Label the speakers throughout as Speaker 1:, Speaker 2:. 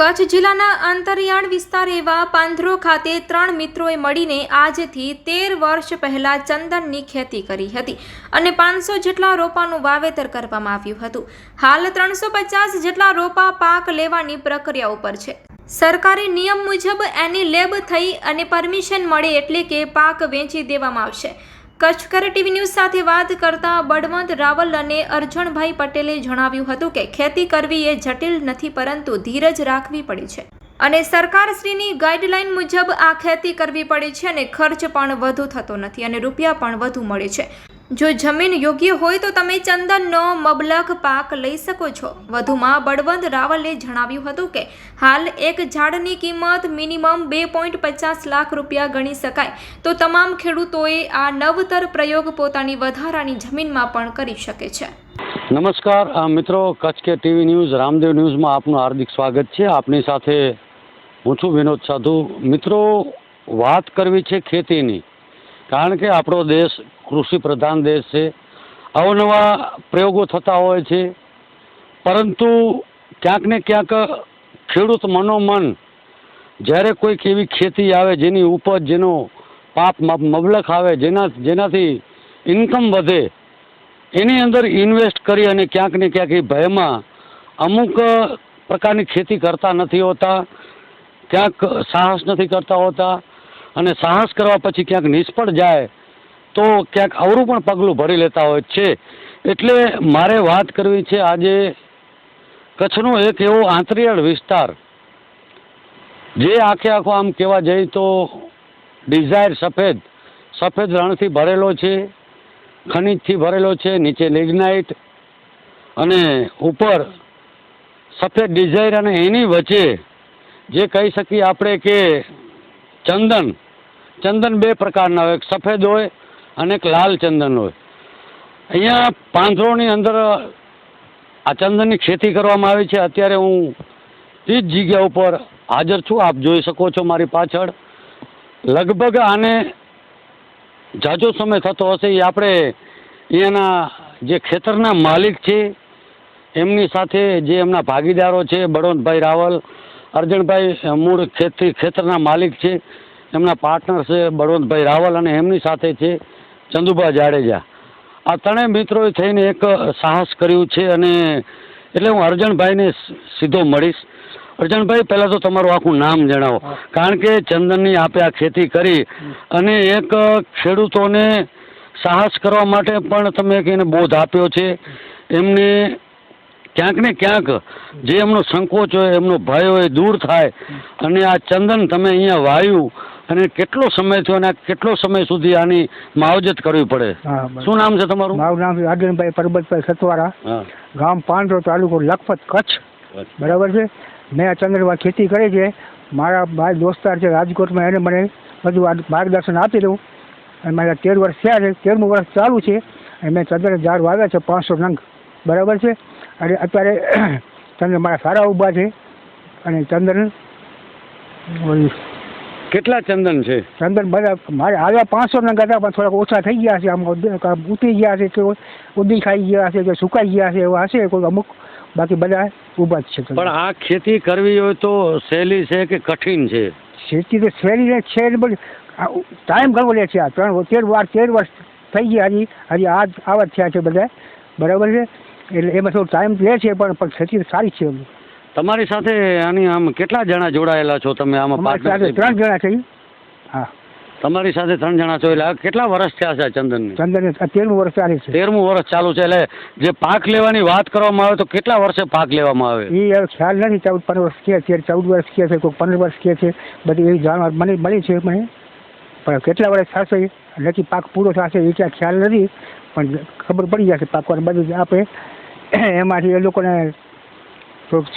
Speaker 1: કચ્છ જિલ્લાના અંતરિયાળ વિસ્તાર એવા પાંધરો ખાતે ત્રણ મિત્રોએ મળીને આજથી તેર વર્ષ પહેલાં ચંદનની ખેતી કરી હતી અને પાંચસો જેટલા રોપાનું વાવેતર કરવામાં આવ્યું હતું. હાલ ત્રણસો પચાસ જેટલા રોપા પાક લેવાની પ્રક્રિયા ઉપર છે. સરકારી નિયમ મુજબ એની લેબ થઈ અને પરમિશન મળે એટલે કે પાક વેચી દેવામાં આવશે. કચ્છ કરે ટીવી ન્યૂઝ સાથે વાત કરતા બળવંત રાવલ અને અર્જણભાઈ પટેલે જણાવ્યું હતું કે ખેતી કરવી એ જટિલ નથી, પરંતુ ધીરજ રાખવી પડે છે. અને સરકારશ્રીની ગાઈડલાઈન મુજબ આ ખેતી કરવી પડે છે અને ખર્ચ પણ વધુ થતો નથી અને રૂપિયા પણ વધુ મળે છે. જો જમીન યોગ્ય હોય તો તમે ચંદનનો મબલખ પાક લઈ શકો છો. વધુમાં બળવંત રાવલે જણાવ્યું હતું કે, હાલ એક ઝાડની કિંમત મિનિમમ બે પોઈન્ટ પચાસ લાખ રૂપિયા ગણી શકાય. તો તમામ ખેડૂતોએ આ નવતર પ્રયોગ પોતાની વધારાની જમીનમાં પણ કરી શકે છે.
Speaker 2: નમસ્કાર મિત્રો, કચ્છ કે ટીવી ન્યૂઝ, રામદેવ ન્યૂઝમાં આપનું હાર્દિક સ્વાગત છે. આપની સાથે હું છું વિનોદ સાધુ. મિત્રો, વાત કરવી છે ખેતીની. કારણ કે આપણો દેશ કૃષિ પ્રધાન દેશ છે. અવનવા પ્રયોગો થતા હોય છે. પરંતુ ક્યાંક ને ક્યાંક ખેડૂત મનોમન જ્યારે કોઈક એવી ખેતી આવે જેની ઉપજ, જેનો પાપ મબલખ આવે, જેના, જેનાથી ઇન્કમ વધે, એની અંદર ઇન્વેસ્ટ કરી અને ક્યાંક ને ક્યાંક એ ભયમાં અમુક પ્રકારની ખેતી કરતા નથી હોતા, ક્યાંક સાહસ નથી કરતા હોતા અને સાહસ કરવા પછી ક્યાંક નિષ્ફળ જાય તો ક્યાંક અવરું પણ પગલું ભરી લેતા હોય છે. એટલે મારે વાત કરવી છે આજે કચ્છનો એક એવો આંતરિયાળ વિસ્તાર. જે આખે આખો આમ કહેવા જઈએ તો ડિઝાયર સફેદ સફેદ રણથી ભરેલો છે, ખનિજથી ભરેલો છે, નીચે લિગ્નાઇટ અને ઉપર સફેદ ડિઝાયર અને એની વચ્ચે જે કહી શકીએ આપણે કે ચંદન ચંદન બે પ્રકારના હોય. એક સફેદ હોય અને એક લાલ ચંદન હોય. અહીંયા પાંજરોની અંદર આ ચંદનની ખેતી કરવામાં આવી છે. અત્યારે હું એ જ જગ્યા ઉપર હાજર છું. આપ જોઈ શકો છો મારી પાછળ. લગભગ આને જાજો સમય થતો હશે એ આપણે અહીંયાના જે ખેતરના માલિક છે, એમની સાથે જે એમના ભાગીદારો છે, બળવંતભાઈ રાવલ, અર્જણભાઈ મૂળ ખેતી ખેતરના માલિક છે, એમના પાર્ટનર છે બળવંતભાઈ રાવલ અને એમની સાથે છે. ચંદુભા જાડેજા. આ ત્રણેય મિત્રોએ થઈને એક સાહસ કર્યું છે અને એટલે હું અર્જણભાઈને સીધો મળીશ. અર્જણભાઈ પહેલાં તો તમારું આખું નામ જણાવો. કારણ કે ચંદનની આપે આ ખેતી કરી અને એક ખેડૂતોને સાહસ કરવા માટે પણ તમે એને બોધ આપ્યો છે. એમને ક્યાંક ને ક્યાંક જે એમનો સંકોચ હોય એમનો ભય હોય દૂર થાય. અને આ ચંદન તમે અહીંયા વાયું. અને કેટલો સમય થયો અને કેટલો સમય સુધી આની માવજત કરવી પડે? શું નામ છે તમારું?
Speaker 3: મારું નામ છે રાજનભાઈ પરબતભાઈ સતવારા. ગામ પાંડરો તાલુકો લખપત કચ્છ. બરાબર છે? મેં ચંદ્રમાં ખેતી કરી છે. મારા ભાઈ દોસ્તાર છે રાજકોટમાં એને મને બધું માર્ગદર્શન આપી દઉં. અને મારા તેર વર્ષ થયા છે. તેરમું વર્ષ ચાલુ છે. અને મેં ચંદ્ર ઝાડ વાવ્યા છે પાંચસો નંગ. બરાબર છે? અને અત્યારે ચંદ્ર મારા સારા ઊભા છે. અને ચંદ્ર
Speaker 2: કેટલા ચંદન છે?
Speaker 3: ચંદન બધા મારે આવ્યા પાંચસો નંગ હતા પણ થોડાક ઓછા થઈ ગયા છે. આમ ઉતરી ગયા છે કે ઉદી ખાઈ ગયા છે કે સુકાઈ ગયા છે એવા હશે કોઈ અમુક. બાકી બધા ઊભા જ છે
Speaker 2: પણ આ ખેતી કરવી હોય તો સહેલી છે કે કઠિન છે?
Speaker 3: ખેતી તો સહેલી છે ટાઈમ ઘણો લે છે આ ત્રણ તેર વાર તેર વર્ષ થઈ ગયા હજી. હજી આ આવા જ થયા છે બધા. બરાબર છે? એટલે એમાં થોડો ટાઈમ લે છે પણ પણ ખેતી સારી છે
Speaker 2: તમારી સાથે આની આમ કેટલા જણા જોડાયેલા છો તમે? આમાં
Speaker 3: અમારી સાથે
Speaker 2: partnership?
Speaker 3: ત્રણ જણા છે. હા.
Speaker 2: તમારી સાથે ત્રણ જણા છો એટલે આ કેટલા વર્ષ થયા છે
Speaker 3: ચંદન ચંદન તેરમું વર્ષ ચાલે છે.
Speaker 2: તેરમું વર્ષ ચાલુ છે એટલે જે પાક લેવાની વાત કરવામાં આવે તો કેટલા વર્ષે પાક લેવામાં આવે?
Speaker 3: એ હવે ખ્યાલ નથી ચૌદ પંદર વર્ષ કે છે ચૌદ વર્ષ કે છે કોઈ પંદર વર્ષ કે છે બધી એવી જાણવા મને મળી છે મને. પણ કેટલા વર્ષ થશે નક્કી પાક પૂરો થશે એ ક્યાં ખ્યાલ નથી પણ ખબર પડી જશે પાકવાનું બધું જ આપે એમાંથી એ લોકોને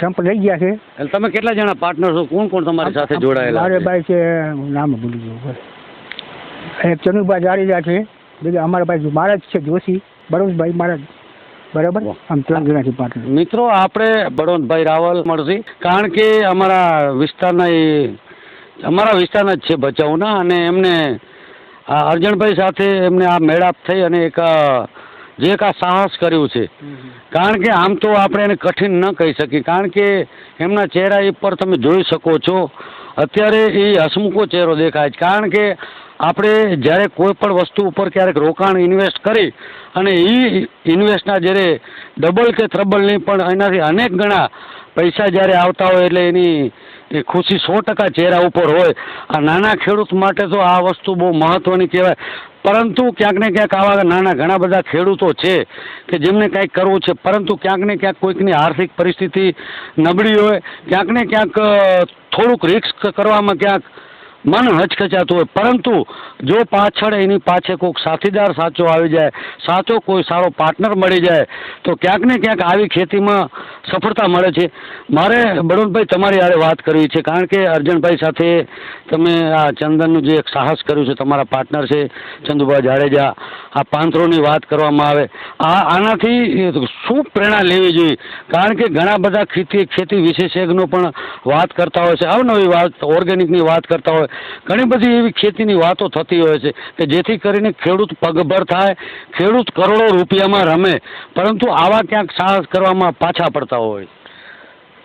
Speaker 3: સેમ્પલ લઈ ગયા છે?
Speaker 2: એટલે તમે કેટલા જણા પાર્ટનર છો? કોણ કોણ તમારી સાથે જોડાયેલા
Speaker 3: મારે? ભાઈ છે નામ ભૂલી ગયું. એક ચનુભાઈ જાડેજા છે. બીજા અમારા ભાઈ મહારાજ છે જોશી બરોબરભાઈ મારા બરાબર? આમ ત્રણ પાર્ટનર
Speaker 2: મિત્રો આપણે બળવંતભાઈ રાવલ મળશે. કારણ કે અમારા વિસ્તારના એ અમારા વિસ્તારના જ છે ભચાઉના અને એમને આ અર્જણભાઈ સાથે એમને આ મેળાપ થઈ અને એક જે એક સાહસ કર્યું છે. કારણ કે આમ તો આપણે એને કઠિન ન કહી શકીએ. કારણ કે એમના ચહેરા ઉપર તમે જોઈ શકો છો. અત્યારે એ હસમુખો ચહેરો દેખાય છે. કારણ કે આપણે જ્યારે કોઈ પણ વસ્તુ ઉપર ક્યારેક રોકાણ ઇન્વેસ્ટ કરી અને એ ઇન્વેસ્ટના જ્યારે ડબલ કે ત્રબલ નહીં, પણ એનાથી અનેક ગણા પૈસા જ્યારે આવતા હોય એટલે એની ખુશી સો ટકા ચહેરા ઉપર હોય. આ નાના ખેડૂત માટે તો આ વસ્તુ બહુ મહત્ત્વની કહેવાય. પરંતુ ક્યાંક ને ક્યાંક આવા નાના ઘણા બધા ખેડૂતો છે કે જેમને કંઈક કરવું છે, પરંતુ ક્યાંક ને ક્યાંક કોઈકની આર્થિક પરિસ્થિતિ નબળી હોય. ક્યાંક ને ક્યાંક થોડુંક રિસ્ક કરવામાં ક્યાંક મન હચકચાતું હોય. પરંતુ જો પાછળ એની પાછળ કોઈક સાથીદાર સાચો આવી જાય, સાચો કોઈ સારો પાર્ટનર મળી જાય, તો ક્યાંક ને ક્યાંક આવી ખેતીમાં સફળતા મળે છે. મારે બળવંતભાઈ તમારી હારે વાત કરવી છે, કારણ કે અર્જનભાઈ સાથે તમે આ ચંદનનું જે એક સાહસ કર્યું છે, તમારા પાર્ટનર છે ચંદુભાઈ જાડેજા, આ પાંથરોની વાત કરવામાં આવે. આ આનાથી શું પ્રેરણા લેવી જોઈએ? કારણ કે ઘણા બધા ખેતી ખેતી વિશેષજ્ઞો પણ વાત કરતા હોય છે. અવનવી વાત ઓર્ગેનિકની વાત કરતા હોય. ઘણી બધી એવી ખેતીની વાતો થતી હોય છે કે જેથી કરીને ખેડૂત પગભર થાય, ખેડૂત કરોડો રૂપિયામાં રમે, પરંતુ આવા ક્યાંક સાહસ કરવામાં પાછા પડતા હોય.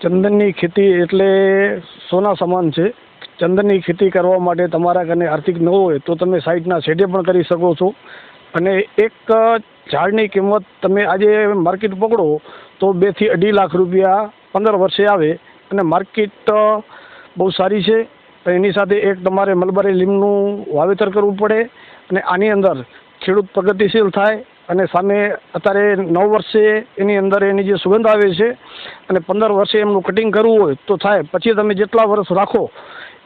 Speaker 4: ચંદનની ખેતી એટલે સોના સમાન છે. ચંદનની ખેતી કરવા માટે તમારા ઘરે આર્થિક ન હોય તો તમે સાઈડના શેડે પણ કરી શકો છો. અને એક ઝાડની કિંમત તમે આજે માર્કેટ પકડો તો બેથી અઢી લાખ રૂપિયા પંદર વર્ષે આવે. અને માર્કેટ બહુ સારી છે. તો એની સાથે એક તમારે મલબારી લીમનું વાવેતર કરવું પડે અને આની અંદર ખેડૂત પ્રગતિશીલ થાય અને સામે અત્યારે નવ વર્ષે એની અંદર એની જે સુગંધ આવે છે અને પંદર વર્ષે એમનું કટિંગ કરવું હોય તો થાય. પછી તમે જેટલા વર્ષ રાખો,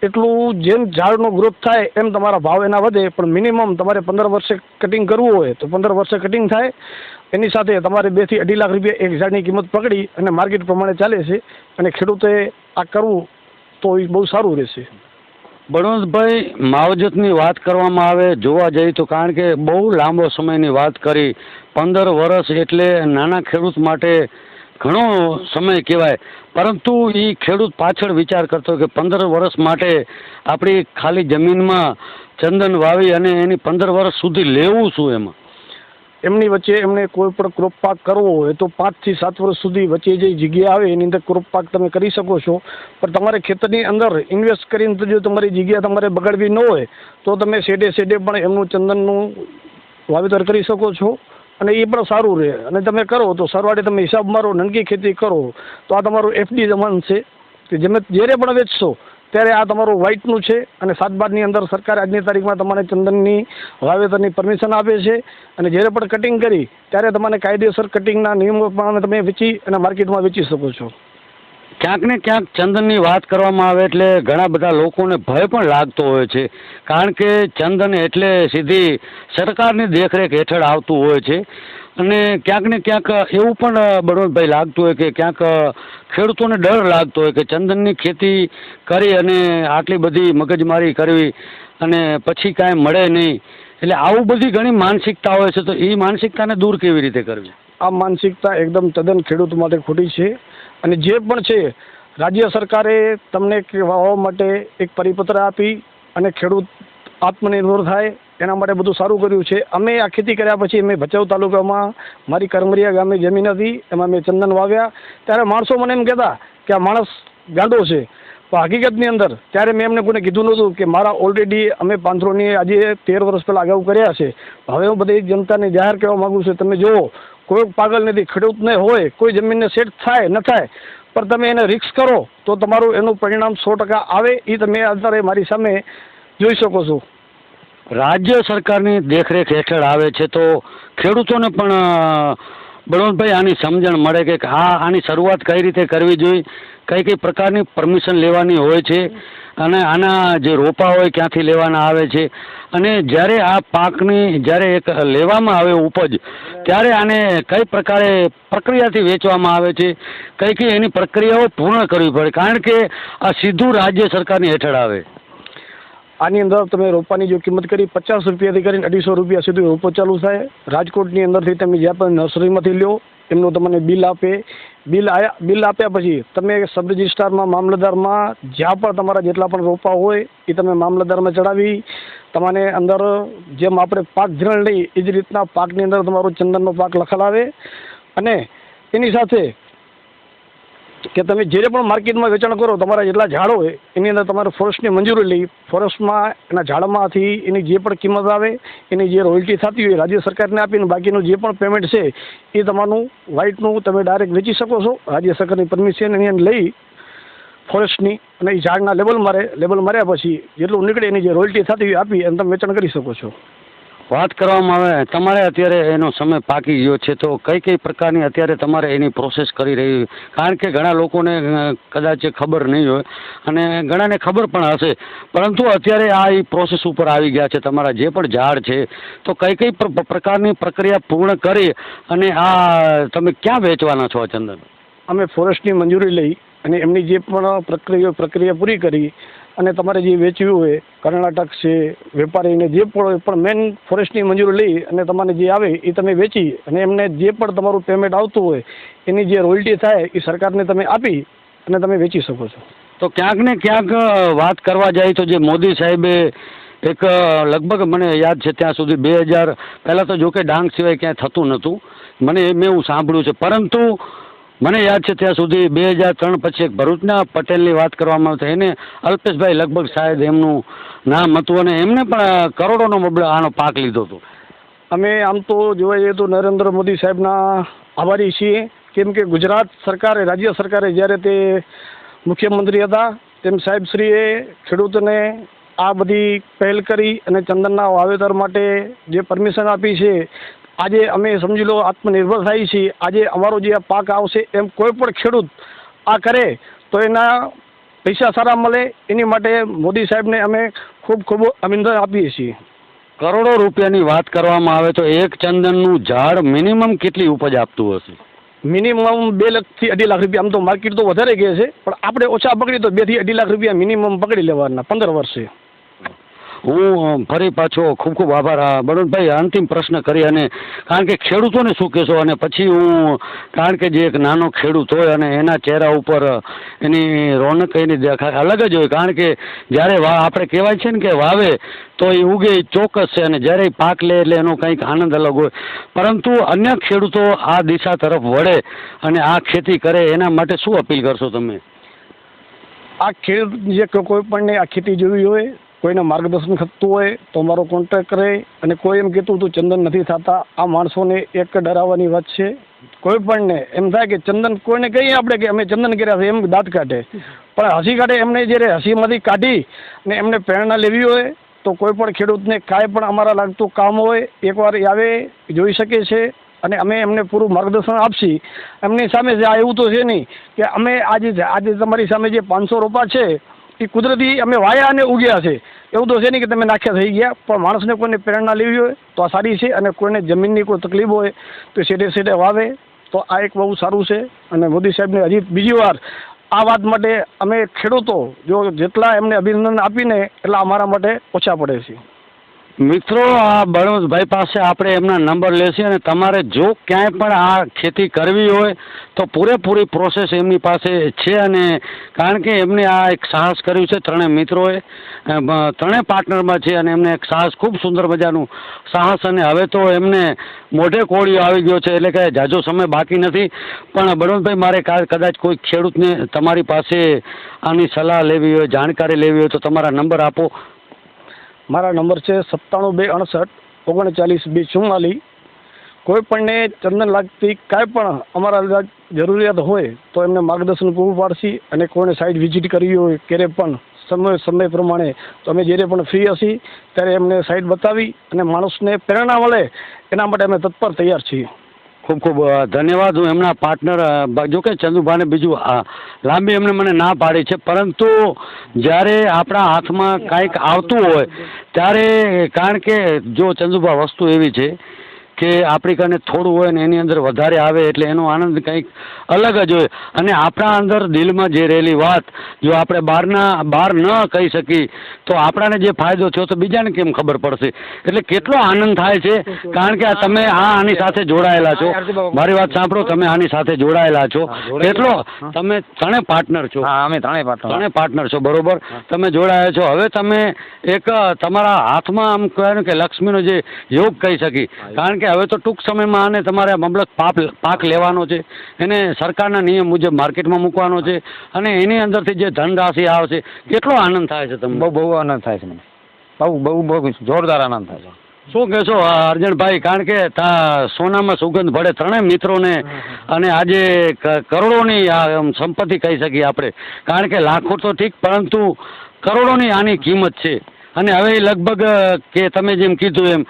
Speaker 4: એટલું જેમ ઝાડનો ગ્રોથ થાય એમ તમારા ભાવ એના વધે. પણ મિનિમમ તમારે પંદર વર્ષે કટિંગ કરવું હોય તો પંદર વર્ષે કટિંગ થાય. એની સાથે તમારે બેથી અઢી લાખ રૂપિયા એક ઝાડની કિંમત પકડી અને માર્કેટ પ્રમાણે ચાલે છે અને ખેડૂતે આ કરવું તો એ બહુ સારું રહેશે.
Speaker 2: બળવંતભાઈ, માવજતની વાત કરવામાં આવે, જોવા જઈએ તો કારણ કે બહુ લાંબો સમયની વાત કરી. પંદર વર્ષ એટલે નાના ખેડૂત માટે ઘણો સમય કહેવાય. પરંતુ એ ખેડૂત પાછળ વિચાર કરતો કે પંદર વર્ષ માટે આપણી ખાલી જમીનમાં ચંદન વાવી અને એની પંદર વર્ષ સુધી લેવું શું એમાં?
Speaker 4: એમની વચ્ચે એમને કોઈ પણ ક્રોપ પાક કરવો હોય તો પાંચથી સાત વર્ષ સુધી વચ્ચે જે જગ્યા આવે એની અંદર ક્રોપ પાક તમે કરી શકો છો. પણ તમારે ખેતરની અંદર ઇન્વેસ્ટ કરીને જો તમારી જગ્યા તમારે બગાડવી ન હોય, તો તમે શેડે શેડે પણ એમનું ચંદનનું વાવેતર કરી શકો છો અને એ પણ સારું રહે. અને તમે કરો તો સરવાળે તમે હિસાબ મારો નનકી ખેતી કરો, તો આ તમારું એફડી જમાન છે. કે જેમે જ્યારે પણ વેચશો ત્યારે આ તમારું વ્હાઇટનું છે અને સાત બારની અંદર સરકાર આજની તારીખમાં તમારે ચંદનની વાવેતરની પરમિશન આપે છે અને જ્યારે પણ કટિંગ કરી, ત્યારે તમારે કાયદેસર કટિંગના નિયમો પ્રમાણે તમે વેચી અને માર્કેટમાં વેચી શકો છો.
Speaker 2: ક્યાંક ને ક્યાંક ચંદનની વાત કરવામાં આવે એટલે ઘણા બધા લોકોને ભય પણ લાગતો હોય છે. કારણ કે ચંદન એટલે સીધી સરકારની દેખરેખ હેઠળ આવતું હોય છે. અને ક્યાંક ને ક્યાંક એવું પણ બળવંતભાઈ લાગતું હોય કે ક્યાંક ખેડૂતોને ડર લાગતો હોય કે ચંદનની ખેતી કરી અને આટલી બધી મગજમારી કરવી અને પછી કાંઈ મળે નહીં. એટલે આવું બધી ઘણી માનસિકતા હોય છે, તો એ માનસિકતાને દૂર કેવી રીતે કરવી?
Speaker 4: આ માનસિકતા એકદમ તદ્દન ખેડૂત માટે ખોટી છે. અને જે પણ છે, રાજ્ય સરકારે તમને વાવવા માટે એક પરિપત્ર આપી અને ખેડૂત આત્મનિર્ભર થાય એના માટે બધું સારું કર્યું છે. અમે આ ખેતી કર્યા પછી અમે ભચાઉ તાલુકામાં, મારી કરમરિયા ગામે જમીન હતી, એમાં મેં ચંદન વાવ્યા. ત્યારે માણસો મને એમ કહેતા કે આ માણસ ગાંડો છે. પણ હકીકતની અંદર ત્યારે મેં એમને કોઈને કીધું નહોતું કે મારા ઓલરેડી અમે પાંથરોની આજે તેર વર્ષ પહેલાં અગાઉ કર્યા છે. હવે હું બધી જનતાને જાહેર કહેવા માગું છું, તમે જુઓ, કોઈ પાગલ નથી ખેડૂતને હોય, કોઈ જમીનને સેટ થાય, ન થાય, પણ તમે એને રિક્સ કરો, તો તમારું એનું પરિણામ સો ટકા આવે એ તમે અત્યારે મારી સામે જોઈ શકો છો.
Speaker 2: રાજ્ય સરકારની દેખરેખ હેઠળ આવે છે, તો ખેડૂતોને પણ બળવંતભાઈ, આની સમજણ મળે કે હા, આની શરૂઆત કઈ રીતે કરવી જોઈએ, કઈ કઈ પ્રકારની પરમિશન લેવાની હોય છે, અને આના જે રોપા હોય ક્યાંથી લેવાના આવે છે, અને જ્યારે આ પાકની, જ્યારે એક લેવામાં આવે ઉપજ, ત્યારે આને કઈ પ્રકારે પ્રક્રિયાથી વેચવામાં આવે છે, કઈ કઈ એની પ્રક્રિયાઓ પૂર્ણ કરવી પડે, કારણ કે આ સીધું રાજ્ય સરકારની હેઠળ આવે.
Speaker 4: આની અંદર તમે રોપાની જો કિંમત કરી પચાસ રૂપિયાથી કરીને અઢીસો રૂપિયા સુધી રોપો ચાલુ થાય. રાજકોટની અંદરથી તમે જ્યાં પણ નર્સરીમાંથી લ્યો, એમનું તમને બિલ આપે. બિલ આયા, બિલ આપ્યા પછી તમે સબ રજિસ્ટ્રારમાં, મામલતદારમાં જ્યાં પણ તમારા જેટલા પણ રોપા હોય એ તમે મામલતદારમાં ચડાવી. તમારે અંદર જેમ આપણે પાક ધીરણ લઈ એ જ રીતના પાકની અંદર તમારો ચંદનનો પાક લખાડાવે અને એની સાથે કે તમે જે પણ માર્કેટમાં વેચાણ કરો, તમારા જેટલા ઝાડ હોય, એની અંદર તમારે ફોરેસ્ટની મંજૂરી લઈ ફોરેસ્ટમાં એના ઝાડમાંથી એની જે પણ કિંમત આવે, એની જે રોયલ્ટી થતી હોય રાજ્ય સરકારને આપીને બાકીનું જે પણ પેમેન્ટ છે, એ તમારું વ્હાઇટનું તમે ડાયરેક્ટ વેચી શકો છો. રાજ્ય સરકારની પરમિશન એની લઈ ફોરેસ્ટની અને એ ઝાડના લેબલ મારે લેબલ માર્યા પછી જેટલું નીકળે એની જે રોયલ્ટી થતી હોય આપી અને તમે વેચાણ કરી શકો છો.
Speaker 2: વાત કરવામાં આવે, તમારે અત્યારે એનો સમય પાકી ગયો છે, તો કઈ કઈ પ્રકારની અત્યારે તમારે એની પ્રોસેસ કરી રહી કારણ કે ઘણા લોકોને કદાચ ખબર નહીં હોય, અને ઘણાને ખબર પણ હશે. પરંતુ અત્યારે આ એ પ્રોસેસ ઉપર આવી ગયા છે, તમારા જે પણ ઝાડ છે, તો કઈ કઈ પ્રકારની પ્રક્રિયા પૂર્ણ કરી અને આ તમે ક્યાં વેચવાના છો, ચંદન?
Speaker 4: અમે ફોરેસ્ટની મંજૂરી લઈ અને એમની જે પણ પ્રક્રિયા પ્રક્રિયા પૂરી કરી અને તમારે જે વેચવી હોય, કર્ણાટક છે, વેપારીને જે પણ હોય, પણ મેન ફોરેસ્ટની મંજૂરી લઈ અને તમારે જે આવે એ તમે વેચી અને એમને જે પણ તમારું પેમેન્ટ આવતું હોય, એની જે રોયલ્ટી થાય એ સરકારને તમે આપી અને તમે વેચી શકો છો.
Speaker 2: તો ક્યાંક ને ક્યાંક વાત કરવા જાય તો જે મોદી સાહેબે એક લગભગ મને યાદ છે ત્યાં સુધી બે હજાર, પહેલાં તો જોકે ડાંગ સિવાય ક્યાંય થતું નહોતું. મને એ મેં હું સાંભળ્યું છે. પરંતુ મને યાદ છે ત્યાં સુધી બે હજાર ત્રણ પછી એક ભરૂચના પટેલની વાત કરવામાં આવતી એને અલ્પેશભાઈ લગભગ શાયદ એમનું નામ હતું અને એમને પણ કરોડોનો બબડો આનો પાક લીધો હતો.
Speaker 4: અમે આમ તો જોવા જઈએ તો નરેન્દ્ર મોદી સાહેબના આભારી છીએ. કેમ કે ગુજરાત સરકારે, રાજ્ય સરકારે જ્યારે તે મુખ્યમંત્રી હતા, તેમ સાહેબશ્રીએ ખેડૂતોને આ બધી પહેલ કરી અને ચંદનના વાવેતર માટે જે પરમિશન આપી છે આજે અમે સમજી લો આત્મનિર્ભર થાય છીએ આજે અમારો જે પાક આવશે એમ કોઈ પણ ખેડૂત આ કરે તો એના પૈસા સારા મળે. એની માટે મોદી સાહેબને અમે ખૂબ ખૂબ અભિનંદન આપીએ છીએ.
Speaker 2: કરોડો રૂપિયાની વાત કરવામાં આવે તો એક ચંદનનું ઝાડ મિનિમમ કેટલી ઉપજ આપતું હશે?
Speaker 4: મિનિમમ બે લાખથી અઢી લાખ રૂપિયા. આમ તો માર્કેટ તો વધારે કહે છે. પણ આપણે ઓછા પકડીએ તો બેથી અઢી લાખ રૂપિયા મિનિમમ પકડી લેવાના પંદર વર્ષે.
Speaker 2: હું ફરી પાછો ખૂબ ખૂબ આભાર. બળવંતભાઈ અંતિમ પ્રશ્ન કરી અને કારણ કે ખેડૂતોને શું કહેશો? અને પછી હું, કારણ કે જે એક નાનો ખેડૂત હોય અને એના ચહેરા ઉપર એની રોનક, એની અલગ જ હોય. કારણ કે જ્યારે આપણે કહેવાય છે ને કે વાવે, તો એ ઉગે ચોક્કસ છે અને જ્યારે પાક લે એટલે એનો કંઈક આનંદ અલગ હોય. પરંતુ અન્ય ખેડૂતો આ દિશા તરફ વળે અને આ ખેતી કરે, એના માટે શું અપીલ કરશો તમે?
Speaker 4: આ ખેડૂત જે કોઈ પણ આ ખેતી જોવી હોય કોઈને માર્ગદર્શન થતું હોય તો અમારો કોન્ટેક કરે અને કોઈ એમ કહેતું હતું, ચંદન નથી થતા. આ માણસોને એક ડરાવવાની વાત છે. કોઈ પણને એમ થાય કે ચંદન કોઈને કહીએ આપણે કે અમે ચંદન કર્યા છે, એમ દાંત કાઢે. પણ હસી કાઢે, એમને જ્યારે હસીમાંથી કાઢી ને એમને પ્રેરણા લેવી હોય તો કોઈ પણ ખેડૂતને કાંઈ પણ અમારા લાગતું કામ હોય, એકવાર આવે, જોઈ શકે છે અને અમે એમને પૂરું માર્ગદર્શન આપશી. એમની સામે જે આ એવું તો છે નહીં કે અમે આજે આજે તમારી સામે જે પાંચસો રોપા છે એ કુદરતી અમે વાયા અને ઉગ્યા છે. એવું તો છે નહીં કે તમે નાખ્યા થઈ ગયા. પણ માણસને કોઈને પ્રેરણા લેવી હોય તો આ સારી છે અને કોઈને જમીનની કોઈ તકલીફ હોય તો સેટે સેટે વાવે. તો આ એક બહુ સારું છે અને મોદી સાહેબને હજી બીજી વાર આ વાત માટે અમે ખેડૂતો જો જેટલા એમને અભિનંદન આપીને એટલા અમારા માટે ઓછા પડે છે.
Speaker 2: મિત્રો, આ બળવંતભાઈ પાસે આપણે એમના નંબર લેશે અને તમારે જો ક્યાંય પણ આ ખેતી કરવી હોય તો પૂરેપૂરી પ્રોસેસ એમની પાસે છે અને કારણ કે એમને આ એક સાહસ કર્યું છે ત્રણેય મિત્રોએ. ત્રણેય પાર્ટનરમાં છે અને એમને એક સાહસ, ખૂબ સુંદર મજાનું સાહસ અને હવે તો એમને મોઢે કોળીઓ આવી ગયો છે એટલે કે જાજો સમય બાકી નથી. પણ બળવંતભાઈ મારે કદાચ કોઈ ખેડૂતને તમારી પાસે આની સલાહ લેવી હોય, જાણકારી લેવી હોય તો તમારા નંબર આપો.
Speaker 4: મારા નંબર છે સત્તાણું બે અડસઠ ઓગણચાલીસ બે ચુમ્માલીસ. કોઈ પણને ચંદન લાગતી કાંઈ પણ અમારા જરૂરિયાત હોય તો એમને માર્ગદર્શન પૂરું પાડશી અને કોઈને સાઇટ વિઝિટ કરવી હોય ક્યારે પણ સમય સમય પ્રમાણે તો અમે જ્યારે પણ ફ્રી હશી ત્યારે એમને સાઇટ બતાવી અને માણસને પ્રેરણા મળે એના માટે અમે તત્પર તૈયાર છીએ.
Speaker 2: ખૂબ ખૂબ ધન્યવાદ. હું એમના પાર્ટનર જો કે ચંદુભાને બીજું લાંબી એમને મને ના પાડી છે, પરંતુ જ્યારે આપણા હાથમાં કાંઈક આવતું હોય, ત્યારે કારણ કે જો ચંદુભા વસ્તુ એવી છે કે આપણી કને થોડું હોય ને એની અંદર વધારે આવે એટલે એનો આનંદ કંઈક અલગ જ હોય. અને આપણા અંદર દિલમાં જે રહેલી વાત જો આપણે બહારના બહાર ન કહી શકી તો આપણાને જે ફાયદો થયો તો બીજાને કેમ ખબર પડશે? એટલે કેટલો આનંદ થાય છે? કારણ કે આ તમે આ આની સાથે જોડાયેલા છો. મારી વાત સાંભળો તમે આની સાથે જોડાયેલા છો. કેટલો? તમે ત્રણે પાર્ટનર છો.
Speaker 5: હા અમે ત્રણે પાર્ટનર
Speaker 2: ત્રણે પાર્ટનર છો બરોબર? તમે જોડાયા છો. હવે તમે એક તમારા હાથમાં આમ કહેવાય કે લક્ષ્મીનો જે યોગ કહી શકી કારણ કે હવે તો ટૂંક સમયમાં આને તમારે મબલક પાપ પાક લેવાનો છે. એને સરકારના નિયમ મુજબ માર્કેટમાં મૂકવાનો છે અને એની અંદરથી જે ધનરાશિ આવશે કેટલો આનંદ થાય છે તમને?
Speaker 5: બહુ બહુ આનંદ થાય છે મને. બહુ બહુ બહુ જોરદાર આનંદ થાય છે.
Speaker 2: શું કહેશો આ અર્જણભાઈ? કારણ કે તા સોનામાં સુગંધ ભળે ત્રણેય મિત્રોને અને આજે કરોડોની સંપત્તિ કહી શકીએ આપણે. કારણ કે લાખો તો ઠીક પરંતુ કરોડોની આની કિંમત છે. અને હવે લગભગ કે તમે જેમ કીધું એમ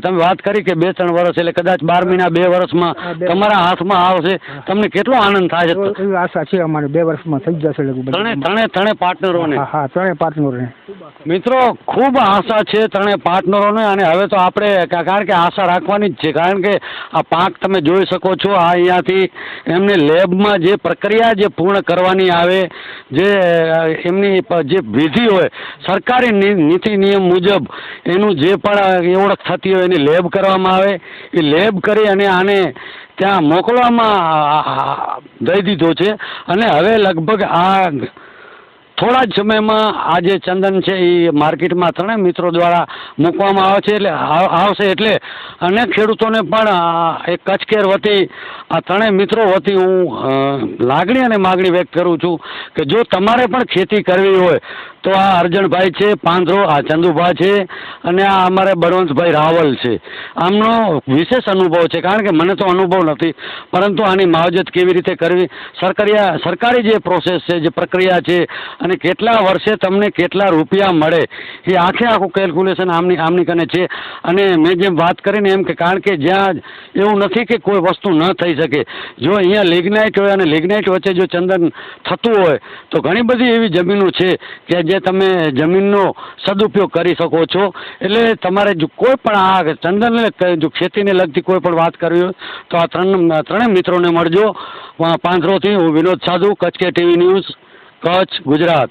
Speaker 2: તમે વાત કરી કે બે ત્રણ વર્ષ એટલે કદાચ બાર મહિના બે વર્ષમાં તમારા હાથમાં આવશે. તમને કેટલો આનંદ થાય છે?
Speaker 3: આશા છે અમારે બે વર્ષમાં થઈ જશે લગભગ.
Speaker 2: ત્રણે ત્રણે ત્રણે પાર્ટનરોને.
Speaker 3: હા ત્રણે પાર્ટનરોને.
Speaker 2: મિત્રો ખૂબ આશા છે ત્રણે પાર્ટનરોને અને હવે તો આપણે કારણ કે આશા રાખવાની જ છે. કારણ કે આ પાક તમે જોઈ શકો છો આ અહીંયાથી એમને લેબમાં જે પ્રક્રિયા જે પૂર્ણ કરવાની આવે જે એમની જે વિધિ હોય સરકારી ની- નીતિ નિયમ મુજબ એનું જે પણ ઓળખ થતી હોય એની લેબ કરવામાં આવે. એ લેબ કરી અને આને ત્યાં મોકલવામાં દઈ દીધો છે. અને હવે લગભગ આ થોડા જ સમયમાં આ જે ચંદન છે એ માર્કેટમાં ત્રણેય મિત્રો દ્વારા મૂકવામાં આવે છે એટલે આવશે એટલે અને ખેડૂતોને પણ એક કચ્છ કેર વતી આ ત્રણેય મિત્રો વતી હું લાગણી અને માગણી વ્યક્ત કરું છું કે જો તમારે પણ ખેતી કરવી હોય તો આ અર્જણભાઈ છે, પાંદરો, આ ચંદુભા છે અને આ અમારે બળવંતભાઈ રાવલ છે. આમનો વિશેષ અનુભવ છે, કારણ કે મને તો અનુભવ નથી, પરંતુ આની માવજત કેવી રીતે કરવી? સરકારી સરકારી જે પ્રોસેસ છે, જે પ્રક્રિયા છે અને કેટલા વર્ષે તમને કેટલા રૂપિયા મળે, એ આખે આખું કેલ્ક્યુલેશન આમની આમની કને છે. અને મેં જેમ વાત કરીને એમ કે, કારણ કે જ્યાં એવું નથી કે કોઈ વસ્તુ ન થઈ શકે. જો અહીંયા લિગ્નાઇટ હોય અને લિગ્નાઇટ વચ્ચે જો ચંદન થતું હોય, તો ઘણી બધી એવી જમીનો છે કે જે તમે જમીનનો સદુપયોગ કરી શકો છો. એટલે તમારે જો કોઈ પણ આ ચંદનને જો ખેતીને લગતી કોઈ પણ વાત કરવી હોય, તો આ ત્રણ, ત્રણેય મિત્રોને મળજો. પાંદરોથી હું વિનોદ સાધુ, કચ્છ કે ટીવી ન્યૂઝ, કચ્છ ગુજરાત.